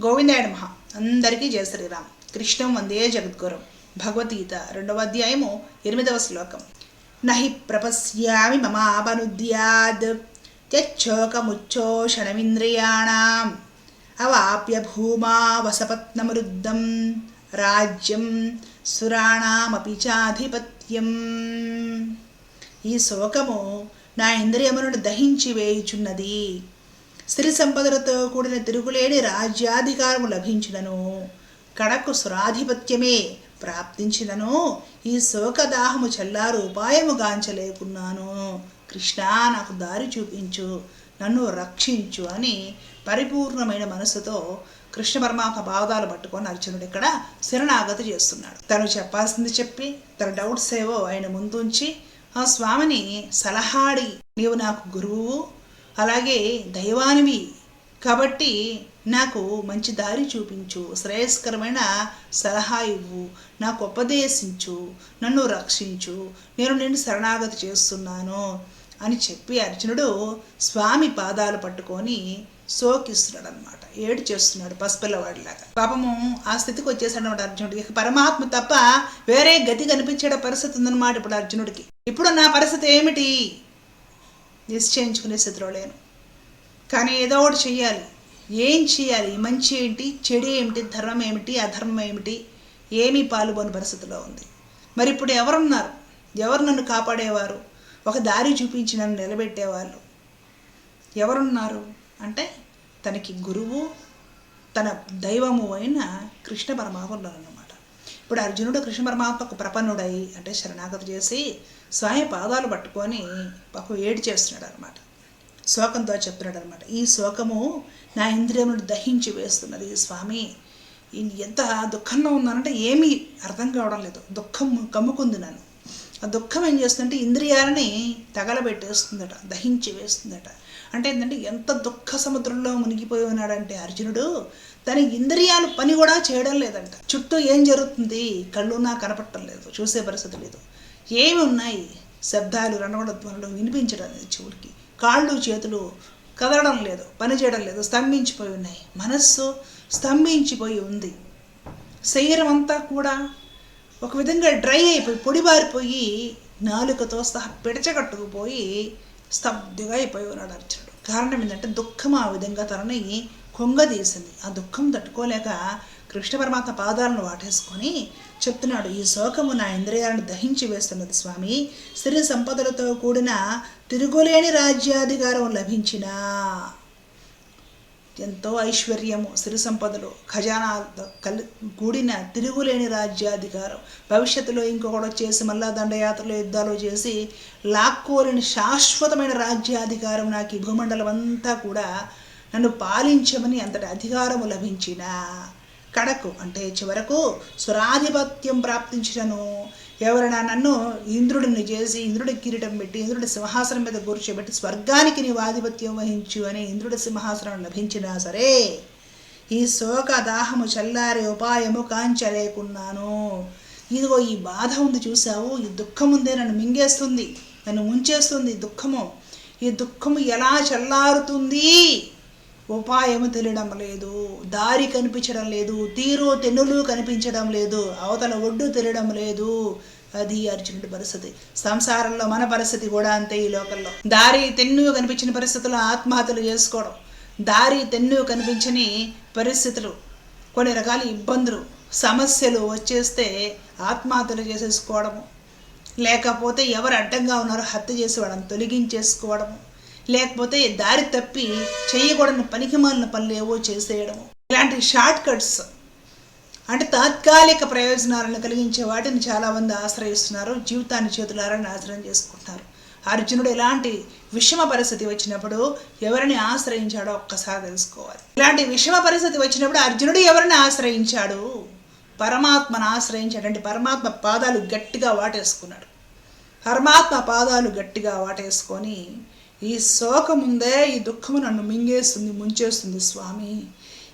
గోవిందాయ నమః. అందరికీ జయ శ్రీరామ్. కృష్ణం వందే జగద్గురు. భగవద్గీత రెండవ అధ్యాయము ఎనిమిదవ శ్లోకం. నహి ప్రపశ్యామి మమాపనుద్యాద్ త్యచ్చోకముచ్చోషణమింద్రియాణం అవాప్య భూమా వసపత్నమరుద్ధం రాజ్యం సురాణమపి చాధిపత్యం. ఈ శోకము నా ఇంద్రియములను దహించి వేయుచున్నది. స్త్రీ సంపదలతో కూడిన తిరుగులేని రాజ్యాధికారము లభించినను కడకు సురాధిపత్యమే ప్రాప్తించినను ఈ శోకదాహము చల్లారు ఉపాయము గాంచలేకున్నాను. కృష్ణ నాకు దారి చూపించు నన్ను రక్షించు అని పరిపూర్ణమైన మనసుతో కృష్ణ పరమాత్మ భావాలు పట్టుకొని అర్జునుడు ఇక్కడ శరణాగతి చేస్తున్నాడు. తను చెప్పాల్సింది చెప్పి తన డౌట్స్ ఏవో ఆయన ముందుంచి ఆ స్వామిని సలహాడి నీవు నాకు గురువు అలాగే దైవానివి. కాబట్టి నాకు మంచి దారి చూపించు. శ్రేయస్కరమైన సలహా ఇవ్వు. నాకు ఉపదేశించు. నన్ను రక్షించు. నేను నిన్ను శరణాగతి చేస్తున్నాను అని చెప్పి అర్జునుడు స్వామి పాదాలు పట్టుకొని సోకిస్తున్నాడు అనమాట ఏడు చేస్తున్నాడు పసిపిల్లవాడిలాగా. పాపము ఆ స్థితికి వచ్చేసాడు అనమాట అర్జునుడికి పరమాత్మ తప్ప వేరే గతి కనిపించే పరిస్థితి ఉందన్నమాట ఇప్పుడు అర్జునుడికి. ఇప్పుడు నా పరిస్థితి ఏమిటి? నిశ్చయించుకునే స్థితిలో లేను. కానీ ఏదో ఒకటి చెయ్యాలి. ఏం చేయాలి మంచి ఏంటి? చెడు ఏమిటి? ధర్మం ఏమిటి? అధర్మం ఏమిటి? ఏమీ పాల్గొని పరిస్థితిలో ఉంది. మరి ఇప్పుడు ఎవరున్నారు? ఎవరు నన్ను కాపాడేవారు? ఒక దారి చూపించి నన్ను నిలబెట్టేవాళ్ళు ఎవరున్నారు? అంటే తనకి గురువు తన దైవము అయిన కృష్ణ పరమాత్మలో ఇప్పుడు అర్జునుడు కృష్ణ పరమాత్మకు ప్రపన్నుడై అంటే శరణాగతి చేసి స్వామి పాదాలు పట్టుకొని పాపం ఏడు చేస్తున్నాడు అనమాట శోకంతో చెప్తున్నాడు అనమాట ఈ శోకము నా ఇంద్రియములు దహించి వేస్తున్నది స్వామి. ఈ ఎంత దుఃఖంలో ఉన్నానంటే ఏమీ అర్థం కావడం లేదు. దుఃఖం కమ్ముకుంది నన్ను. ఆ దుఃఖం ఏం చేస్తుందంటే ఇంద్రియాలని తగలబెట్టేస్తుందట దహించి వేస్తుందట. అంటే ఏంటంటే ఎంత దుఃఖ సముద్రంలో మునిగిపోయి ఉన్నాడంటే అర్జునుడు తన ఇంద్రియాలు పని కూడా చేయడం లేదంట. చుట్టూ ఏం జరుగుతుంది? కళ్ళు నా కనపడటం లేదు. చూసే పరిస్థితి లేదు. ఏమి ఉన్నాయి? శబ్దాలు రణవడ ధ్వనులు వినిపించడం లేదు చెవుడికి కాళ్ళు చేతులు కదలడం లేదు. పని చేయడం లేదు. స్తంభించిపోయి ఉన్నాయి. మనస్సు స్తంభించిపోయి ఉంది. శరీరం అంతా కూడా ఒక విధంగా డ్రై అయిపోయి పొడిబారిపోయి నాలుకతో సహా పిడచగట్టుకుపోయి స్తబ్దుగా అయిపోయి ఉన్నాడు అర్జునుడు. కారణం ఏంటంటే దుఃఖం ఆ విధంగా తనని కుంగదీసింది ఆ దుఃఖం తట్టుకోలేక కృష్ణ పరమాత్మ పాదాలను వాటేసుకొని చెప్తున్నాడు ఈ శోకము నా ఇంద్రియాలను దహించి వేస్తున్నది స్వామి. సిరి సంపదలతో కూడిన తిరుగులేని రాజ్యాధికారం లభించిన. ఎంతో ఐశ్వర్యము సిరి సంపదలు. ఖజానాలతో కలి కూడిన తిరుగులేని రాజ్యాధికారం. భవిష్యత్తులో ఇంకొకటి వచ్చేసి మళ్ళా దండయాత్రలు యుద్ధాలు చేసి లాక్కోలేని శాశ్వతమైన రాజ్యాధికారం నాకు ఈ భూమండలం అంతా కూడా నన్ను పాలించమని అంతటి అధికారము లభించిన కడకు అంటే చివరకు సురాధిపత్యం ప్రాప్తించినను. ఎవరైనా నన్ను ఇంద్రుడిని చేసి ఇంద్రుడి కిరీటం పెట్టి ఇంద్రుడి సింహాసనం మీద కూర్చోబెట్టి స్వర్గానికి నీవు ఆధిపత్యం వహించు అని ఇంద్రుడి సింహాసనం లభించినా సరే ఈ శోక దాహము చల్లారే ఉపాయము కాంచలేకున్నాను. ఇదిగో ఈ బాధ ఉంది చూసావు ఈ దుఃఖం ఉందే నన్ను మింగేస్తుంది నన్ను ముంచేస్తుంది దుఃఖము. ఈ దుఃఖము ఎలా చల్లారుతుంది? ఉపాయము తెలియడం లేదు దారి కనిపించడం లేదు తీరు తెన్నులు కనిపించడం లేదు అవతల ఒడ్డు తెలియడం లేదు. అది అర్జునుడి పరిస్థితి. సంసారంలో మన పరిస్థితి కూడా అంతే ఈ లోకల్లో దారి తెన్ను కనిపించిన పరిస్థితుల్లో ఆత్మహత్యలు చేసుకోవడం దారి తెన్ను కనిపించని పరిస్థితులు కొన్ని రకాల ఇబ్బందులు సమస్యలు వచ్చేస్తే ఆత్మహత్యలు చేసేసుకోవడము లేకపోతే ఎవరు అడ్డంగా ఉన్నారో హత్య చేసి వాళ్ళని తొలగించేసుకోవడము లేకపోతే దారి తప్పి చేయకూడని పనికి మాలిన పనులు చేసేయడము. ఇలాంటి షార్ట్ కట్స్ అంటే తాత్కాలిక ప్రయోజనాలను కలిగించే వాటిని చాలామంది ఆశ్రయిస్తున్నారు. జీవితాన్ని చేతులారా నాశనం చేసుకుంటున్నారు అర్జునుడు ఎలాంటి విషమ పరిస్థితి వచ్చినప్పుడు ఎవరిని ఆశ్రయించాడో ఒక్కసారి తెలుసుకోవాలి. ఇలాంటి విషమ పరిస్థితి వచ్చినప్పుడు అర్జునుడు ఎవరిని ఆశ్రయించాడు? పరమాత్మను ఆశ్రయించాడంటే పరమాత్మ పాదాలు గట్టిగా వాటేసుకున్నాడు. పరమాత్మ పాదాలు గట్టిగా వాటేసుకొని ఈ శోకముందే ఈ దుఃఖము నన్ను మింగేస్తుంది ముంచేస్తుంది స్వామి.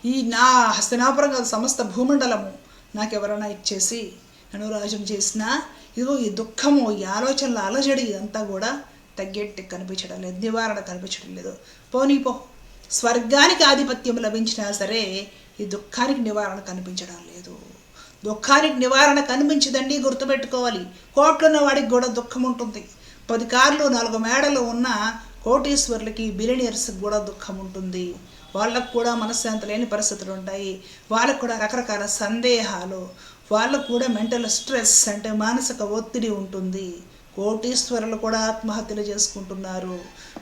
ఈ నా హస్తనాపురం కాదు సమస్త భూమండలము నాకెవరైనా ఇచ్చేసి నన్ను రాజును చేసినా ఇదిగో ఈ దుఃఖము ఈ ఆలోచనల అలజడి ఇదంతా కూడా తగ్గేట్టు కనిపించడం లేదు నివారణ కనిపించడం లేదు. పోనీ పో. స్వర్గానికి ఆధిపత్యం లభించినా సరే ఈ దుఃఖానికి నివారణ కనిపించడం లేదు. దుఃఖానికి నివారణ కనిపించదండి గుర్తుపెట్టుకోవాలి. కోట్లున్న వాడికి కూడా దుఃఖం ఉంటుంది పది కార్లు నాలుగు మేడలు ఉన్న కోటీశ్వరులకి బిలినియర్స్కి కూడా దుఃఖం ఉంటుంది. వాళ్ళకు కూడా మనశ్శాంతి లేని పరిస్థితులు ఉంటాయి. వాళ్ళకు కూడా రకరకాల సందేహాలు వాళ్ళకు కూడా మెంటల్ స్ట్రెస్ అంటే మానసిక ఒత్తిడి ఉంటుంది. కోటీశ్వరులు కూడా ఆత్మహత్యలు చేసుకుంటున్నారు.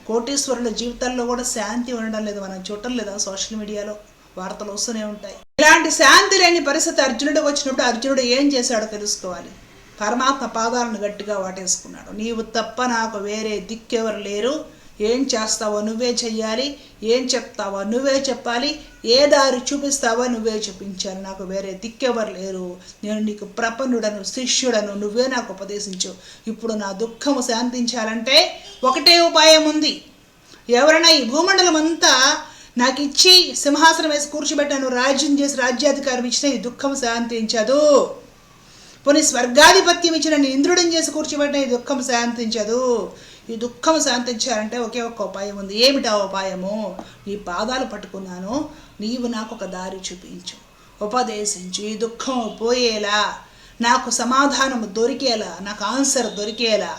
కోటీశ్వరుల జీవితాల్లో కూడా శాంతి ఉండడం లేదు. మనం చూడటం లేదా సోషల్ మీడియాలో వార్తలు వస్తూనే ఉంటాయి. ఇలాంటి శాంతి లేని పరిస్థితి అర్జునుడు వచ్చినప్పుడు అర్జునుడు ఏం చేశాడో తెలుసుకోవాలి. పరమాత్మ పాదాలను గట్టిగా వాటేసుకున్నాడు. నీవు తప్ప నాకు వేరే దిక్కెవరు లేరు. ఏం చేస్తావో నువ్వే చెయ్యాలి ఏం చెప్తావో నువ్వే చెప్పాలి ఏ దారి చూపిస్తావో నువ్వే చూపించాలి. నాకు వేరే దిక్కెవరు లేరు. నేను నీకు ప్రపన్నుడను శిష్యుడను నువ్వే నాకు ఉపదేశించు. ఇప్పుడు నా దుఃఖము శాంతించాలంటే ఒకటే ఉపాయం ఉంది. ఎవరైనా ఈ భూమండలం అంతా నాకు ఇచ్చి సింహాసనం వేసి కూర్చోబెట్టాను రాజ్యం చేసి రాజ్యాధికారం ఇచ్చిన ఈ దుఃఖం శాంతించదు. పోనీ స్వర్గాధిపత్యం ఇచ్చిన నేను ఇంద్రుడిని చేసి కూర్చోబెట్టిన ఈ దుఃఖం శాంతించదు. ఈ దుఃఖం శాంతించాలంటే ఒకే ఒక్క ఉపాయం ఉంది. ఏమిటా ఉపాయము? నీ పాదాలు పట్టుకున్నాను నీవు నాకు ఒక దారి చూపించు. ఉపదేశించు. ఈ దుఃఖం పోయేలా నాకు సమాధానం దొరికేలా నాకు ఆన్సర్ దొరికేలా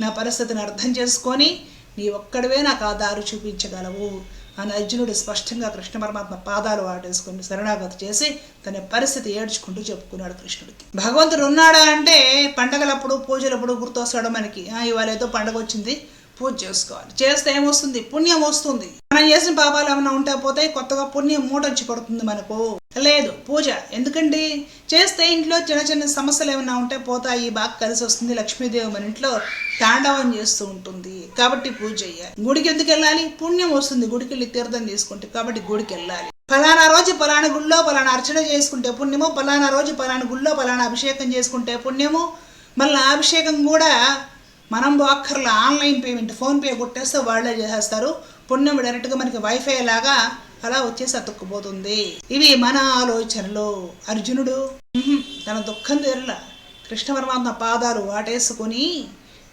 నా పరిస్థితిని అర్థం చేసుకొని నీ ఒక్కడివే నాకు ఆ దారి చూపించగలవు. అని అర్జునుడు స్పష్టంగా కృష్ణ పరమాత్మ పాదాలు వాటేసుకుని శరణాగతి చేసి తన పరిస్థితి ఏడ్చుకుంటూ చెప్పుకున్నాడు కృష్ణుడికి. భగవంతుడు ఉన్నాడా అంటే పండగలప్పుడు పూజలప్పుడు గుర్తొస్తాడు మనకి. "ఆ, ఇవాళ ఏదో పండగ వచ్చింది. పూజ చేసుకోవాలి. చేస్తే ఏమొస్తుంది? పుణ్యం వస్తుంది. మనం చేసిన పాపాలు ఏమైనా ఉంటే పోతే కొత్తగా పుణ్యం మూటొచ్చి పడుతుంది మనకు. లేదు పూజ. ఎందుకండి? చేస్తే ఇంట్లో చిన్న చిన్న సమస్యలు ఏమైనా ఉంటే పోతాయి. బాగా కలిసి వస్తుంది. లక్ష్మీదేవి మన ఇంట్లో తాండవం చేస్తూ ఉంటుంది. కాబట్టి పూజ చేయాలి. గుడికి ఎందుకు వెళ్ళాలి? పుణ్యం వస్తుంది. గుడికి వెళ్ళి తీర్థం తీసుకుంటే కాబట్టి గుడికి వెళ్ళాలి. ఫలానా రోజు ఫలానా గుళ్ళో ఫలానా అర్చన చేసుకుంటే పుణ్యము ఫలానా రోజు ఫలానా గుళ్ళో ఫలానా అభిషేకం చేసుకుంటే పుణ్యము మళ్ళీ అభిషేకం కూడా మనం అక్కర్లో ఆన్లైన్ పేమెంట్ ఫోన్పే కొట్టేస్తే వాళ్ళే చేసేస్తారు. పుణ్యం డైరెక్ట్గా మనకి వైఫై లాగా అలా వచ్చేసి అతుక్కుపోతుంది. ఇవి మన ఆలోచనలు. అర్జునుడు తన దుఃఖం తీరల కృష్ణ పరమాత్మ పాదాలు వాటేసుకొని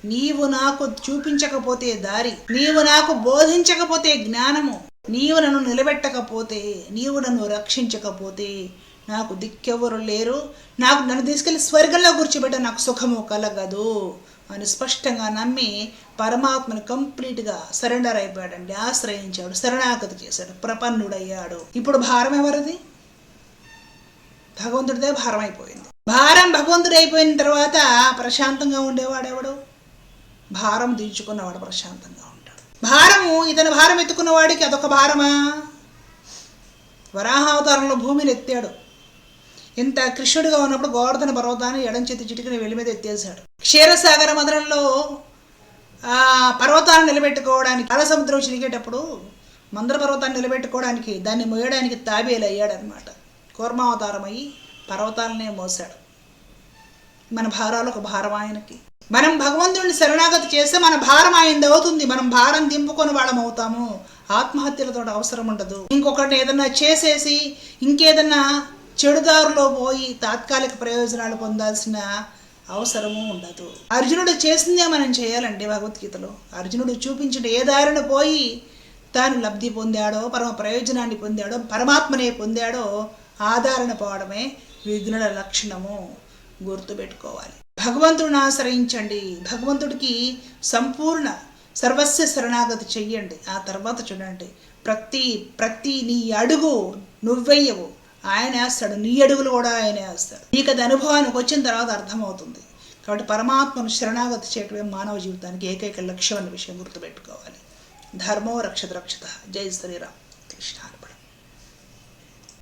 నీవు నాకు చూపించకపోతే దారి నీవు నాకు బోధించకపోతే జ్ఞానము నీవు నన్ను నిలబెట్టకపోతే నీవు నన్ను రక్షించకపోతే నాకు దిక్కెవరు లేరు. నాకు నన్ను తీసుకెళ్ళి స్వర్గంలో కూర్చోబెట్ట నాకు సుఖము కలగదు అని స్పష్టంగా నమ్మి పరమాత్మను కంప్లీట్గా సరెండర్ అయిపోయాడండి. ఆశ్రయించాడు. శరణాగతి చేశాడు. ప్రపన్నుడయ్యాడు. ఇప్పుడు భారం ఎవరిది? భగవంతుడిదే భారం అయిపోయింది. భారం భగవంతుడు అయిపోయిన తర్వాత ప్రశాంతంగా ఉండేవాడెవడు భారం దించుకున్నవాడు ప్రశాంతంగా ఉంటాడు. భారము ఇతని భారం ఎత్తుకున్నవాడికి అదొక భారమా? వరాహావతారంలో భూమిని ఎత్తాడు. ఇంత కృష్ణుడిగా ఉన్నప్పుడు గోవర్ధన పర్వతాన్ని ఎడం చేతి చిటికని వెలి మీద ఎత్తేసాడు క్షీరసాగర మదనంలో ఆ పర్వతాన్ని నిలబెట్టుకోవడానికి కాలసముద్రం చిరిగేటప్పుడు మందర పర్వతాన్ని నిలబెట్టుకోవడానికి దాన్ని మోయడానికి తాబేలు అయ్యాడనమాట కూర్మావతారం పర్వతాలనే మోసాడు మన భారాలు ఒక భారం ఆయనకి. మనం భగవంతుడిని శరణాగతి చేస్తే మన భారం ఆయనది అవుతుంది మనం భారం దింపుకొని వాళ్ళం అవుతాము ఆత్మహత్యలతో అవసరం ఉండదు. ఇంకొకటి ఏదన్నా చేసేసి ఇంకేదన్నా చెడుదారులో పోయి తాత్కాలిక ప్రయోజనాలు పొందాల్సిన అవసరము ఉండదు. అర్జునుడు చేసిందే మనం చేయాలండి భగవద్గీతలో? అర్జునుడు చూపించిన ఏ దారిన పోయి తాను లబ్ధి పొందాడో పరమ ప్రయోజనాన్ని పొందాడో పరమాత్మనే పొందాడో ఆధారణ పోవడమే విఘ్నుల లక్షణము. గుర్తుపెట్టుకోవాలి. భగవంతుడిని ఆశ్రయించండి. భగవంతుడికి సంపూర్ణ సర్వస్వ శరణాగతి చెయ్యండి. ఆ తర్వాత చూడండి. ప్రతి ప్రతి నీ అడుగు నువ్వెయ్యవు. ఆయన వేస్తాడు. నీ అడుగులు కూడా ఆయన వేస్తాడు. నీకు అది అనుభవానికి వచ్చిన తర్వాత అర్థమవుతుంది. కాబట్టి పరమాత్మను శరణాగతి చేయటమే మానవ జీవితానికి ఏకైక లక్ష్యం అన్న విషయం గుర్తుపెట్టుకోవాలి. ధర్మో రక్షత రక్షత. జై శ్రీరామ్. కృష్ణ